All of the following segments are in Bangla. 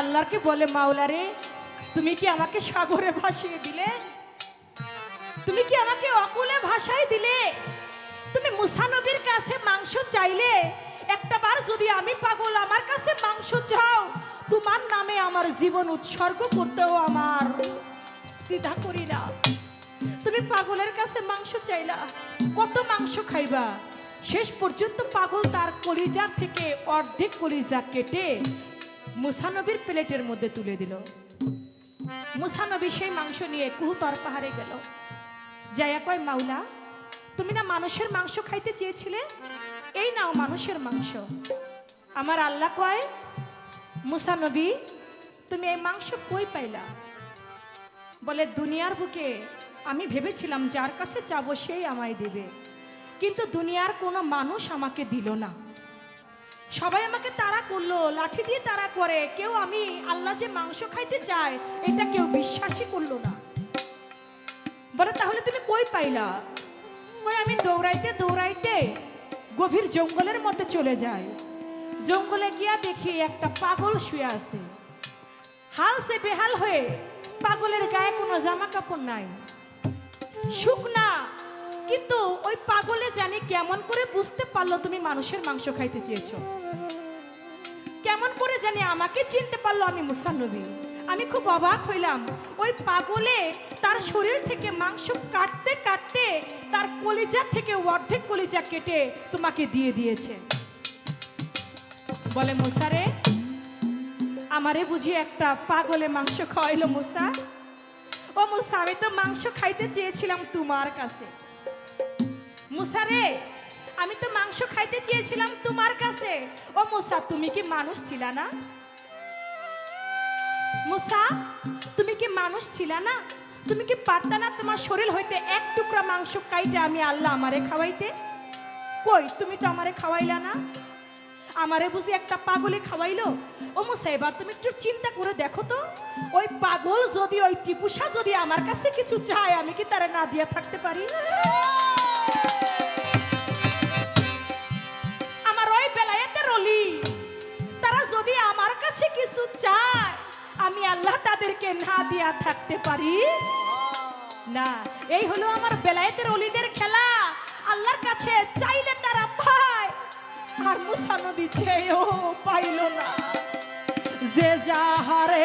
আল্লাহকে বলে, মাওলারে, তুমি কি আমাকে সাগরে ভাসিয়ে দিলে? তুমি কি আমাকে অকুলে ভাসাই দিলে? তুমি মুসানবীর কাছে মাংস চাইলে? একটা বার যদি আমি পাগল আমার কাছে মাংস চাও, তোমার নামে আমার জীবন উৎসর্গ করতেও আমার দ্বিধা করি না। তুমি পাগলের কাছে মাংস চাইলা, কত মাংস খাইবা? শেষ পর্যন্ত পাগল তার কলিজার থেকে অর্ধেক কলিজা কেটে মুসানবীর প্লেটের মধ্যে তুলে দিল। মুসানবী সেই মাংস নিয়ে কুহুতর পাহাড়ে গেল। জায়া কয়, মাওলা, তুমি না মানুষের মাংস খাইতে চেয়েছিলে? এই নাও মানুষের মাংস। আমার আল্লাহ কয়, মুসানবী, তুমি এই মাংস কই পাইলা? বলে, দুনিয়ার বুকে আমি ভেবেছিলাম যার কাছে চাবো সেই আমায় দেবে। কিন্তু দুনিয়ার কোনো মানুষ আমাকে দিল না। সবাই আমাকে তাড়া করল, লাঠি দিয়ে তাড়া করে। কেউ আমি আল্লাহ যে মাংস খাইতে চায়, এটা কেউ বিশ্বাসই করল না। বলে, তাহলে তুমি কই পাইলা? কই আমি দৌড়াইতে দৌড়াইতে গভীর জঙ্গলের মধ্যে চলে যাই। জঙ্গলে গিয়া দেখি একটা পাগল শুয়ে আছে। হাল সে বেহাল হয়ে পাগলের গায়ে কোনো জামা কাপড় নাই শুকনা কিন্তু ওই পাগলে জানি কেমন করে বুঝতে পারল তুমি মানুষের মাংস খাইতে চেয়েছো। কেমন করে জানি আমাকে চিনতে পারল আমি মুসান্নবী। আমি খুব অবাক হইলাম। ওই পাগলে তার শরীর থেকে মাংস কাটতে কাটতে তার কলিজা থেকে অর্ধেক কলিজা কেটে তোমাকে দিয়ে দিয়েছে। বলে মুসারে আমারে বুঝি একটা পাগলে মাংস খাওয়াইলো মুসা? ও মুসা, আমি তো মাংস খাইতে চেয়েছিলাম তোমার কাছে। মুসা রে আমি তো মাংস খাইতে চেয়েছিলাম তোমার কাছে। ও মুসা, তুমি কি মানুষ ছিলা না? মুসা, তুমি কি মানুষ ছিলা না? তুমি কি পারতা না তোমার শরীর হইতে এক টুকরা মাংস কাইটা আমি আল্লাহ আমারে খাওয়াইতে? কই, তুমি তো আমারে খাওয়াইলা না? আমারে বুঝি একটা পাগলে খাওয়াইলো? ও মুসা, এবার তুমি একটু চিন্তা করে দেখো তো। ওই পাগল যদি, ওই টিপুসা যদি আমার কাছে কিছু চায়, আমি কি তারা না দিয়ে থাকতে পারি? তাদেরকে না দিয়া থাকতে পারি? না, এই হলো আমার বেলায়েতের অলিদের খেলা। আল্লাহর কাছে চাইলে তারা পায়, আর মুসানবী চেয়েও পাইল না। যে যাহারে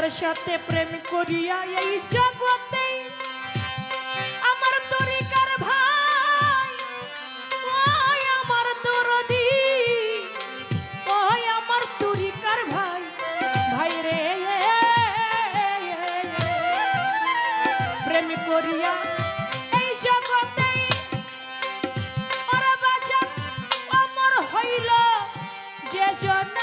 যার সাথে প্রেম করিয়া এই জগতে আমার তরিকার ভাই। ওই আমার দরদি, ওই আমার তরিকার ভাই। ভাই রে, প্রেম করিয়া এই জগতে ওরা বাজার আমার হইল যে জন্য